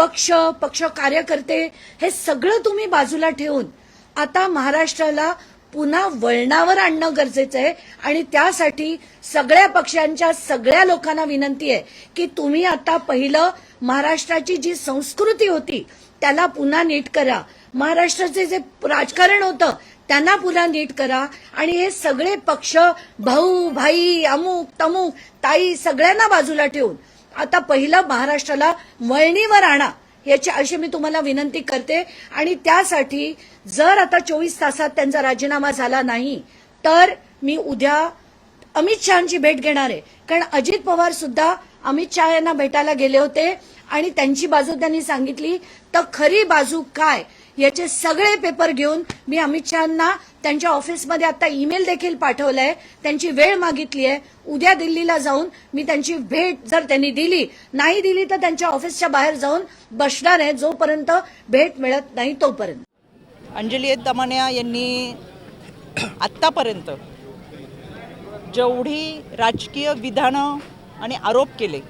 पक्ष पक्ष कार्यकर्ते हे सगळं तुम्ही बाजूला ठेवून आता महाराष्ट्राला पुन्हा वळणावर आणणं गरजेचं आहे आणि त्यासाठी सगळ्या पक्षांच्या सगळ्या लोकांना विनंती आहे की तुम्ही आता पहिलं महाराष्ट्राची जी संस्कृती होती त्याला पुन्हा नीट करा. महाराष्ट्राचे जे राजकारण होतं त्यांना पुन्हा नीट करा. आणि हे सगळे पक्ष भाऊ भाई अमुक तमुक ताई सगळ्यांना बाजूला ठेवून आता पहिलं महाराष्ट्राला वळणीवर आणा याची अशी मी तुम्हाला विनंती करते. आणि त्यासाठी जर आता चोवीस तासात त्यांचा राजीनामा झाला नाही तर मी उद्या अमित शहाची भेट घेणार आहे. कारण अजित पवार सुद्धा अमित शहा यांना भेटायला गेले होते आणि त्यांची बाजू त्यांनी सांगितली तर खरी बाजू काय? याचे सगळे पेपर घेऊन मी अमित शहाना त्यांच्या ऑफिसमध्ये आता ईमेल देखील पाठवलाय. त्यांची वेळ मागितली आहे. उद्या दिल्लीला जाऊन मी त्यांची भेट जर त्यांनी दिली नाही दिली तर त्यांच्या ऑफिसच्या बाहेर जाऊन बसणार आहे. जोपर्यंत भेट मिळत नाही तोपर्यंत. अंजली दमानिया यांनी आत्तापर्यंत जेवढी राजकीय विधानं आणि आरोप केले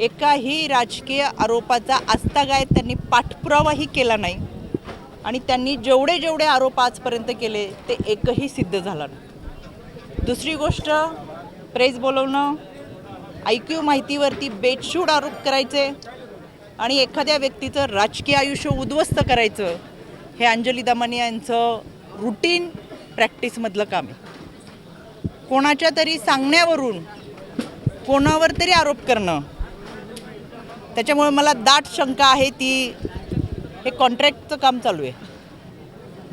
एकाही राजकीय आरोपाचा आजतागायत त्यांनी पाठपुरावाही केला नाही. आणि त्यांनी जेवढे जेवढे आरोप आजपर्यंत केले ते एकही सिद्ध झाला नाही. दुसरी गोष्ट प्रेस बोलवणं ऐक्यू माहितीवरती बेछूट आरोप करायचे आणि एखाद्या व्यक्तीचं राजकीय आयुष्य उद्ध्वस्त करायचं हे अंजली दमानी यांचं रुटीन प्रॅक्टिसमधलं काम आहे. कोणाच्या तरी सांगण्यावरून कोणावर तरी आरोप करणं त्याच्यामुळे मला दाट शंका आहे ती हे कॉन्ट्रॅक्टचं काम चालू आहे.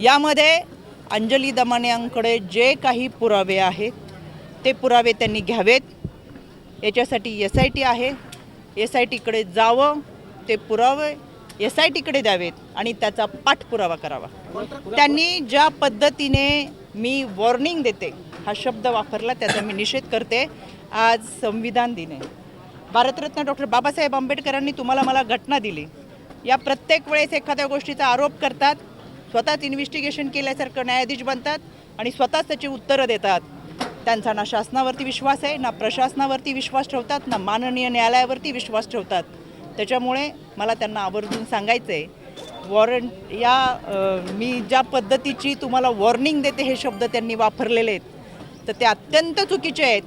यामध्ये अंजली दमानियांकडे जे काही पुरावे आहेत ते पुरावे त्यांनी घ्यावेत. याच्यासाठी एस आय टी आहे. एस आय टीकडे जावं ते पुरावे एस आय टीकडे द्यावेत आणि त्याचा पाठपुरावा करावा. त्यांनी ज्या पद्धतीने मी वॉर्निंग देते हा शब्द वापरला त्याचा मी निषेध करते. आज संविधान दिन आहे. भारतरत्न डॉक्टर बाबासाहेब आंबेडकरांनी तुम्हाला मला घटना दिली. या प्रत्येक वेळेस एखाद्या गोष्टीचा आरोप करतात स्वतःच इन्व्हेस्टिगेशन केल्यासारखं न्यायाधीश बनतात आणि स्वतःच त्याची उत्तरं देतात. त्यांचा ना शासनावरती विश्वास आहे ना प्रशासनावरती विश्वास ठेवतात ना माननीय न्यायालयावरती विश्वास ठेवतात. त्याच्यामुळे मला त्यांना आवर्जून सांगायचं आहे वॉरंट या मी ज्या पद्धतीची तुम्हाला वॉर्निंग देते हे शब्द त्यांनी वापरलेले आहेत तर ते अत्यंत चुकीचे आहेत.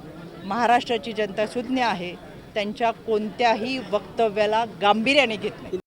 महाराष्ट्राची जनता सुज्ञ आहे. त्यांच्या कोणत्याही वक्तव्याला गांभीर्याने घेत नाही.